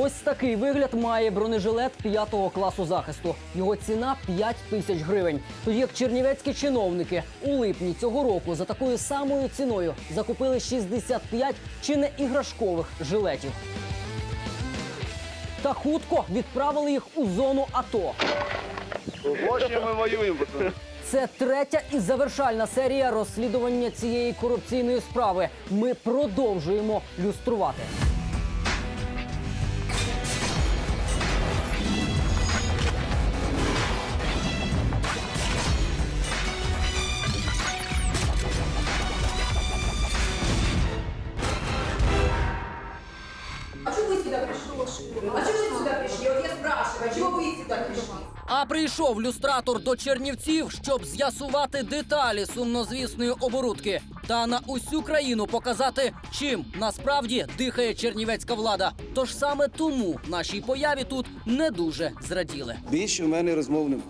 Ось такий вигляд має бронежилет 5 класу захисту. Його ціна 5 тисяч гривень. Тоді як чернівецькі чиновники у липні цього року за такою самою ціною закупили 65 чи не іграшкових жилетів. Та хутко відправили їх у зону АТО. Мы воюем, пацаны. Це третя і завершальна серія розслідування цієї корупційної справи. Ми продовжуємо люструвати. Прийшов люстратор до Чернівців, щоб з'ясувати деталі сумнозвісної оборудки та на усю країну показати, чим насправді дихає чернівецька влада. Тож саме тому нашій появі тут не дуже зраділи. Більше в мене розмов нема.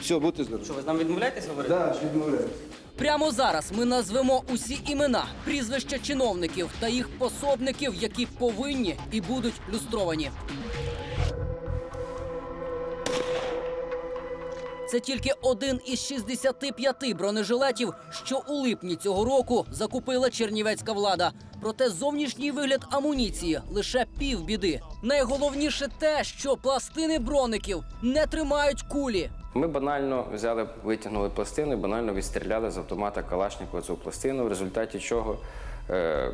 Все, будьте здорові. Ви з нами відмовляєтесь говорити? Так, відмовляюсь. Прямо зараз ми назвемо усі імена, прізвища чиновників та їх пособників, які повинні і будуть люстровані. Це тільки один із 65 бронежилетів, що у липні цього року закупила чернівецька влада. Проте зовнішній вигляд амуніції лише півбіди. Найголовніше те, що пластини броників не тримають кулі. Ми банально взяли, витягнули пластину і банально відстріляли з автомата Калашникова цю пластину, в результаті чого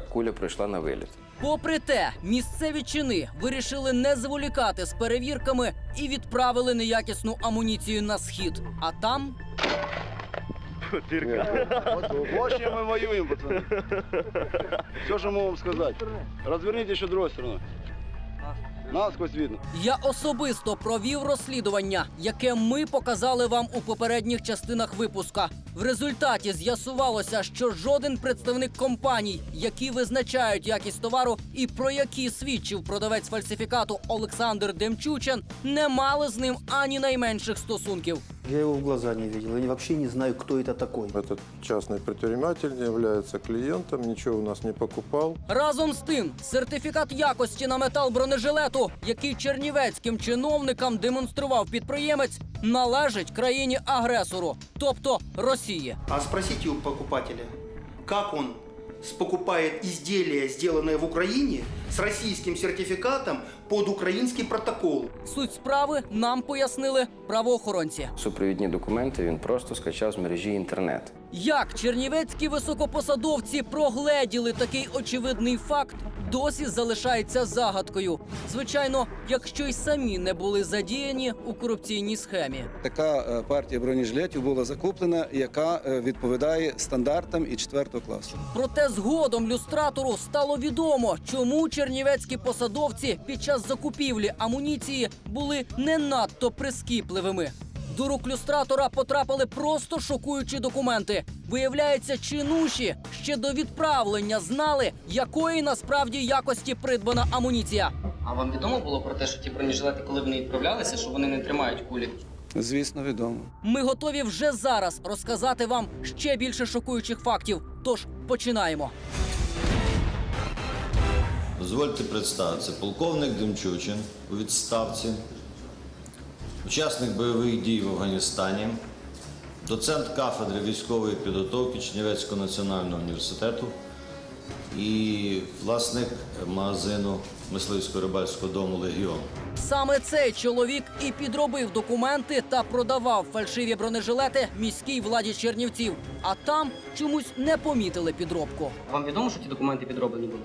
куля пройшла на виліт. Попри те, місцеві чини вирішили не зволікати з перевірками і відправили неякісну амуніцію на схід. А там чем мы воюем, пацаны. Все, что могу вам сказать. Разверните еще другой стороной. Насквозь видно. я особисто провів розслідування, яке ми показали вам у попередніх частинах випуска. В результаті з'ясувалося, що жоден представник компаній, які визначають якість товару і про які свідчив продавець фальсифікату Олександр Демчучен, не мали з ним ані найменших стосунків. Я его в глаза не видел. Я вообще не знаю, кто это такой. Этот частный предприниматель не является клиентом, ничего у нас не покупал. Разом з тим, сертифікат якості на метал бронежилету, який чернівецьким чиновникам демонстрував підприємець, належить країні-агресору, тобто Росії. А спросите у покупателя, как он с- покупает изделие, сделанное в Украине, с российским сертификатом под украинский протокол. Суть справи нам пояснили правоохоронці. Супровідні документи він просто скачав з мережі інтернет. Як чернівецькі високопосадовці прогледіли такий очевидний факт, досі залишається загадкою. Звичайно, якщо й самі не були задіяні у корупційній схемі. Така е, партія бронежилетів була закуплена, яка е, відповідає стандартам і 4 класу. Проте згодом люстратору стало відомо, чому чернівецькі посадовці під час закупівлі амуніції були не надто прискіпливими. До рук люстратора потрапили просто шокуючі документи. Виявляється, чинуші ще до відправлення знали, якої насправді якості придбана амуніція. А вам відомо було про те, що ті бронежилети, коли вони відправлялися, що вони не тримають кулі? Звісно, відомо. Ми готові вже зараз розказати вам ще більше шокуючих фактів. Тож починаємо. Дозвольте представитися. Полковник Демчучин у відставці, учасник бойових дій в Афганістані, доцент кафедри військової підготовки Чернівецького національного університету і власник магазину мисливсько-рибальського дому Легіон. Саме цей чоловік і підробив документи та продавав фальшиві бронежилети міській владі Чернівців. А там чомусь не помітили підробку. Вам відомо, що ті документи підроблені були?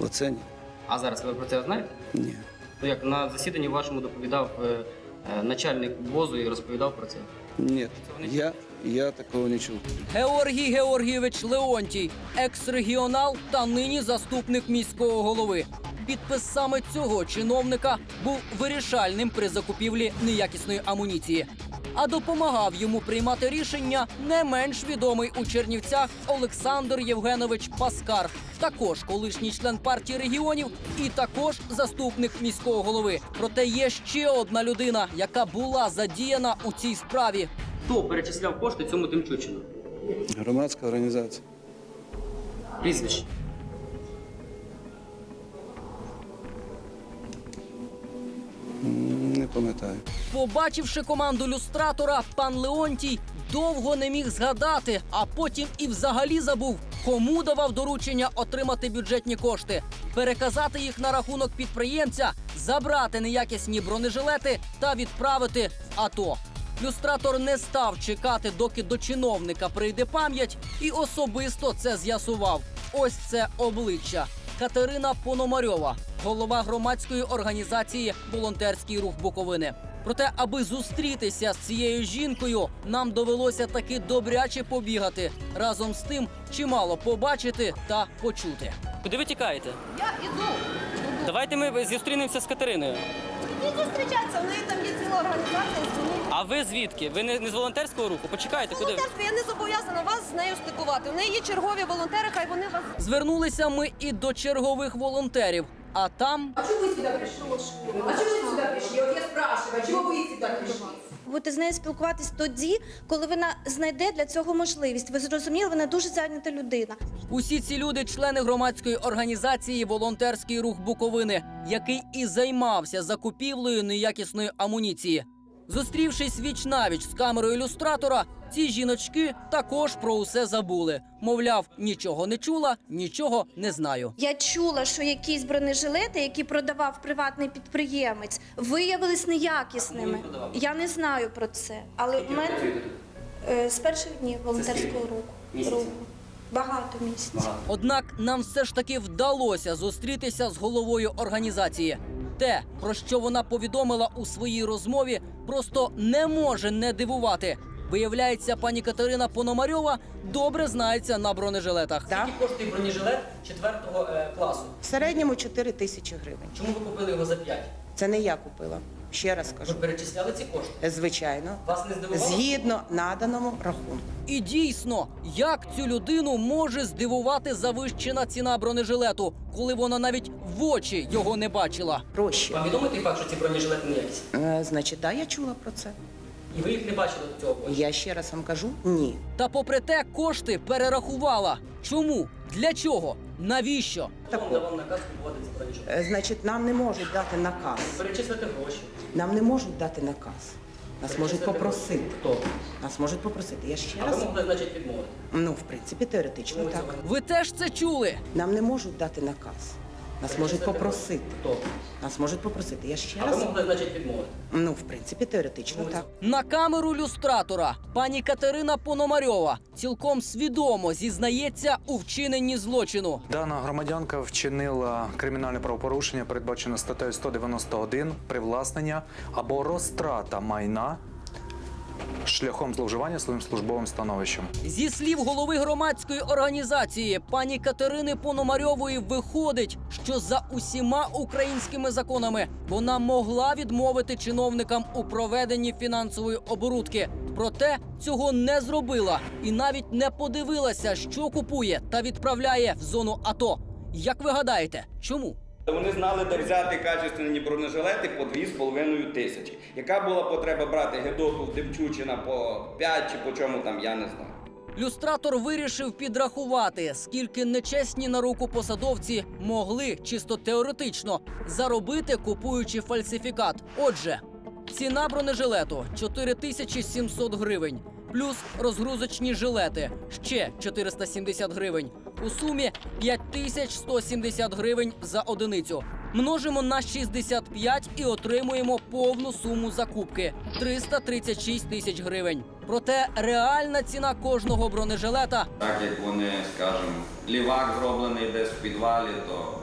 Оце ні. А зараз ви про це знаєте? Ні. Ну як на засіданні вашому доповідав е, е, начальник ВОЗу і розповідав про це. Ні. Я, я такого не чув. Георгій Георгійович Леонтій, екс-регіонал та нині заступник міського голови. Підпис саме цього чиновника був вирішальним при закупівлі неякісної амуніції. А допомагав йому приймати рішення не менш відомий у Чернівцях Олександр Євгенович Паскар, також колишній член партії регіонів і також заступник міського голови. Проте є ще одна людина, яка була задіяна у цій справі. Хто перечисляв кошти цьому Демчучину? Громадська організація. Прізвище. Пам'ятаю. Побачивши команду люстратора, пан Леонтій довго не міг згадати, а потім і взагалі забув, кому давав доручення отримати бюджетні кошти, переказати їх на рахунок підприємця, забрати неякісні бронежилети та відправити в АТО. Люстратор не став чекати, доки до чиновника прийде пам'ять, і особисто це з'ясував. Ось це обличчя. Катерина Пономарьова, голова громадської організації Волонтерський рух Буковини. Проте, аби зустрітися з цією жінкою, нам довелося таки добряче побігати. Разом з тим, чимало побачити та почути. Куди ви тікаєте? Я іду. Давайте ми зустрінемося з Катериною. Не зустрічатися, в неї там є ціла організація. А ви звідки? Ви не, не з волонтерського руху? Почекайте, куди? Волонтерство, я не зобов'язана вас з нею стикувати. У неї є чергові волонтери, хай вони вас. Звернулися ми і до чергових волонтерів. А там А чому ви сюди прийшли? А чому ви сюди прийшли? От я спрашиваю, чому ви сюди прийшли? Будете з нею спілкуватись тоді, коли вона знайде для цього можливість. Ви зрозуміли, вона дуже зайнята людина. Усі ці люди члени громадської організації Волонтерський рух Буковини, який і займався закупівлею неякісної амуніції. Зустрівшись віч навіч з камерою ілюстратора, ці жіночки також про усе забули. Мовляв, нічого не чула, нічого не знаю. Я чула, що якісь бронежилети, які продавав приватний підприємець, виявились неякісними. Я не знаю про це, але в мене е, з перших днів волонтерського руху. Місяців? Багато місяців. Однак нам все ж таки вдалося зустрітися з головою організації. Те, про що вона повідомила у своїй розмові, просто не може не дивувати. Виявляється, пані Катерина Пономарьова добре знається на бронежилетах. Так. коштує бронежилет 4 класу? В середньому 4 тисячі гривень. Чому ви купили його за 5? Це не я купила. Ще раз кажу. перечисляли ці кошти? Звичайно, Вас не здивувало? згідно наданому рахунку. І дійсно, як цю людину може здивувати завищена ціна бронежилету, коли вона навіть в очі його не бачила? Гроші. Вам відомий той факт, що ці бронежилети неякісні? Е, Значить, да, я чула про це. І ви їх не бачили до цього? Я ще раз вам кажу ні. Та попри те, кошти перерахувала. Чому? Для чого? Навіщо? Хто вам давав наказ купувати ці? Е, Значить, нам не можуть дати наказ. Перечислити гроші. Нам не можуть дати наказ. Нас можуть попросити. Хто? Нас можуть попросити. Я ще А ви раз. могли, значить, відмовити. Ну, в принципі, теоретично Чому так. цього Ви теж це чули? Нам не можуть дати наказ. Нас можуть попросити. Хто? Нас можуть попросити. Я ще А ви раз. могли, значить, відмовити. Ну, в принципі, теоретично так. На камеру люстратора пані Катерина Пономарьова цілком свідомо зізнається у вчиненні злочину. Дана громадянка вчинила кримінальне правопорушення, передбачене статтею 191 привласнення або розтрата майна шляхом зловживання своїм службовим становищем. Зі слів голови громадської організації пані Катерини Пономарьової виходить, що за усіма українськими законами вона могла відмовити чиновникам у проведенні фінансової оборудки. Проте цього не зробила і навіть не подивилася, що купує та відправляє в зону АТО. Як ви гадаєте, чому? Вони знали, де взяти качественні бронежилети по 2,5 тисячі. Яка була потреба брати Гедоту в Демчучина по 5 чи по чому там, я не знаю. Люстратор вирішив підрахувати, скільки нечесні на руку посадовці могли чисто теоретично заробити, купуючи фальсифікат. Отже, ціна бронежилету 4700 гривень, плюс розгрузочні жилети ще 470 гривень. У сумі 5170 гривень за одиницю. Множимо на 65 і отримуємо повну суму закупки 336 тисяч гривень. Проте реальна ціна кожного бронежилета Так як вони, скажімо, лівак зроблений десь в підвалі, то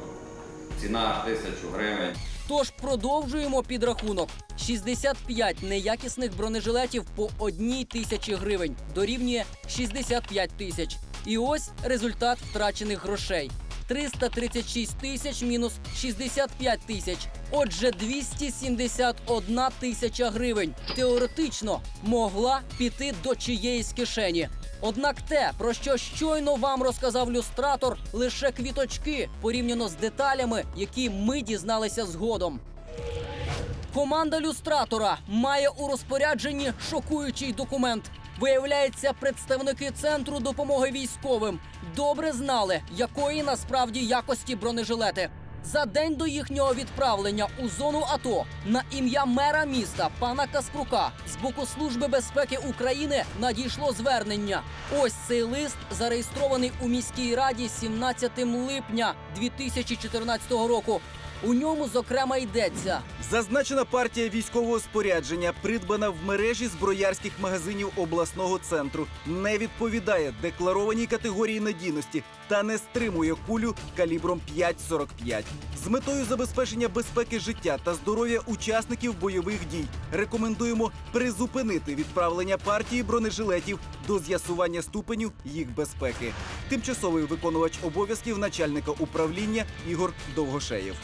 ціна аж тисячу гривень. Тож продовжуємо підрахунок. 65 неякісних бронежилетів по одній тисячі гривень дорівнює 65 тисяч. І ось результат втрачених грошей. 336 тисяч мінус 65 тисяч. Отже, 271 тисяча гривень теоретично могла піти до чиєїсь кишені. Однак те, про що щойно вам розказав люстратор, лише квіточки порівняно з деталями, які ми дізналися згодом. Команда люстратора має у розпорядженні шокуючий документ. Виявляється, представники центру допомоги військовим добре знали, якої насправді якості бронежилети. За день до їхнього відправлення у зону АТО на ім'я мера міста пана Каспрука з боку Служби безпеки України надійшло звернення. Ось цей лист зареєстрований у міській раді 17 липня 2014 року. У ньому зокрема йдеться. Зазначена партія військового спорядження, придбана в мережі зброярських магазинів обласного центру, не відповідає декларованій категорії надійності та не стримує кулю калібром 5,45. З метою забезпечення безпеки життя та здоров'я учасників бойових дій рекомендуємо призупинити відправлення партії бронежилетів до з'ясування ступеню їх безпеки. Тимчасовий виконувач обов'язків начальника управління Ігор Довгошеєв.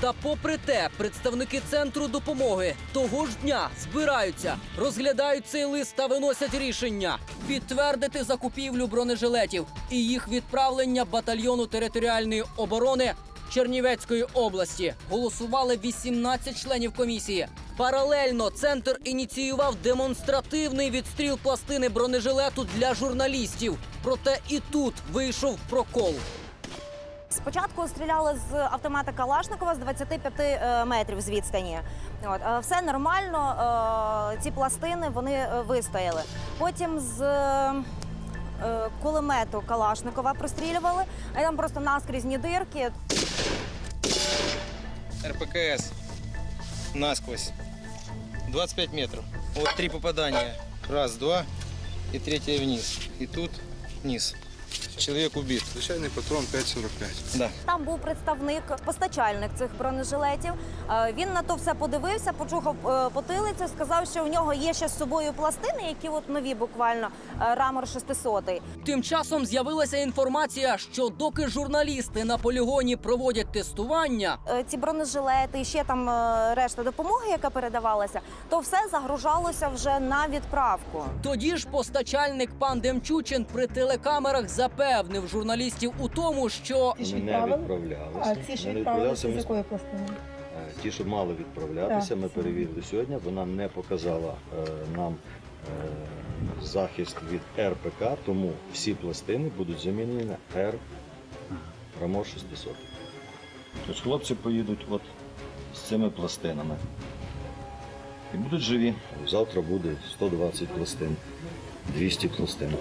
Та попри те, представники центру допомоги того ж дня збираються, розглядають цей лист та виносять рішення підтвердити закупівлю бронежилетів і їх відправлення батальйону територіальної оборони Чернівецької області. Голосували 18 членів комісії. Паралельно центр ініціював демонстративний відстріл пластини бронежилету для журналістів. Проте і тут вийшов прокол. Спочатку стріляли з автомата Калашникова з 25 е, метрів з відстані. От, е, все нормально, е, ці пластини вони вистояли. Потім з кулемету Калашникова прострілювали, а там просто наскрізні дирки. РПКС насквозь. 25 метров. Вот три попадания. Раз, два и третье вниз. И тут вниз. Человек убит. Звичайний патрон 5,45. Да. Там був представник, постачальник цих бронежилетів. Е, Він на то все подивився, почухав е, потилицю, сказав, що у нього є ще з собою пластини, які от нові буквально е, рамор 600. Тим часом з'явилася інформація, що доки журналісти на полігоні проводять тестування, Ці бронежилети і ще там решта допомоги, яка передавалася, то все загружалося вже на відправку. тоді ж постачальник пан Демчучин при телекамерах запевнив журналістів у тому, що Ми не відправлялися. А ці ж не відправилися з якої пластини? Е, Ті, що мали відправлятися, Так. ми перевірили сьогодні. Вона не показала е, нам е, захист від РПК, тому всі пластини будуть замінені на Р Рамор 600. Тож хлопці поїдуть от з цими пластинами. І будуть живі. Завтра буде 120 пластин, 200 пластин.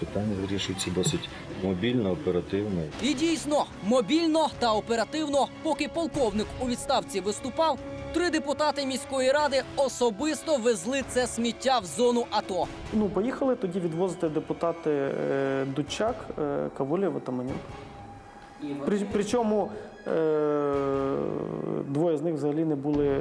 Питання вирішується досить мобільно, оперативно. і дійсно мобільно та оперативно, поки полковник у відставці виступав, три депутати міської ради особисто везли це сміття в зону АТО. Ну, поїхали тоді відвозити депутати е, Дучак, е, Кавулєв, Отаманюк. При, причому е, двоє з них взагалі не були е,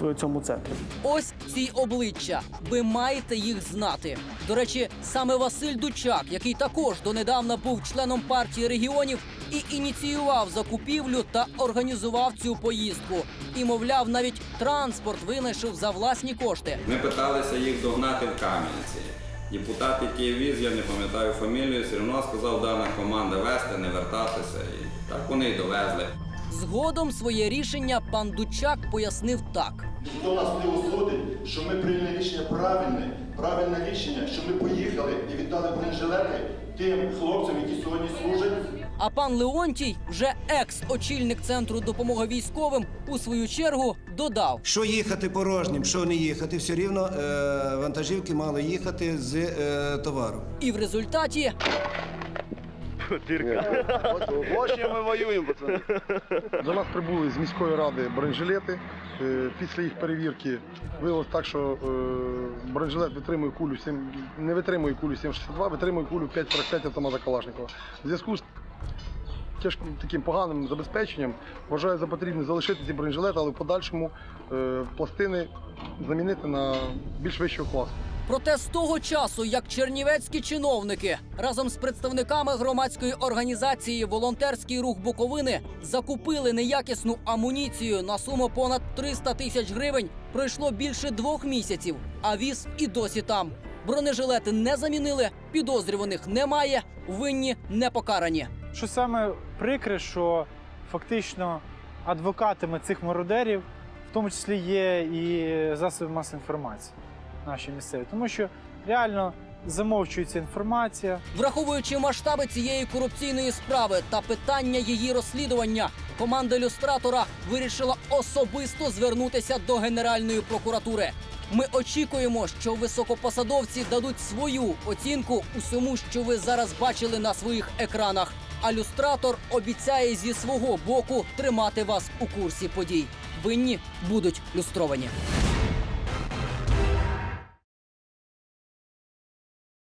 в цьому центрі. Ось ці обличчя. Ви маєте їх знати. До речі, саме Василь Дучак, який також донедавна був членом партії регіонів і ініціював закупівлю та організував цю поїздку. І, мовляв, навіть транспорт винайшов за власні кошти. Ми питалися їх догнати в Кам'янці. Депутат, який віз, я не пам'ятаю фамілію, все одно сказав дана команда вести, не вертатися. І так вони й довезли. Згодом своє рішення пан Дучак пояснив так. Ніхто нас не осудить, що ми прийняли рішення правильне, правильне рішення, що ми поїхали і віддали бронежилети тим хлопцям, які сьогодні служать. А пан Леонтій, вже екс-очільник центру допомоги військовим, у свою чергу додав. Що їхати порожнім, що не їхати, все рівно е, вантажівки мали їхати з е, товаром. І в результаті Ось чим ми воюємо, пацани. До нас прибули з міської ради бронежилети. Е, Після їх перевірки виявилось так, що е, бронежилет витримує кулю 7, не витримує кулю 7,62, витримує кулю 5,45 автомата Калашникова. В зв'язку з тяжким таким поганим забезпеченням вважаю за потрібне залишити ці бронежилети, але в подальшому е, пластини замінити на більш вищого класу. Проте з того часу, як чернівецькі чиновники разом з представниками громадської організації Волонтерський рух Буковини закупили неякісну амуніцію на суму понад 300 тисяч гривень, пройшло більше двох місяців, а віз і досі там. Бронежилети не замінили, підозрюваних немає, винні не покарані. Що саме прикре, що фактично адвокатами цих мародерів, в тому числі є і засоби масової інформації наші місцеві. Тому що реально замовчується інформація. Враховуючи масштаби цієї корупційної справи та питання її розслідування, команда люстратора вирішила особисто звернутися до Генеральної прокуратури. Ми очікуємо, що високопосадовці дадуть свою оцінку усьому, що ви зараз бачили на своїх екранах. А люстратор обіцяє зі свого боку тримати вас у курсі подій. Винні будуть люстровані.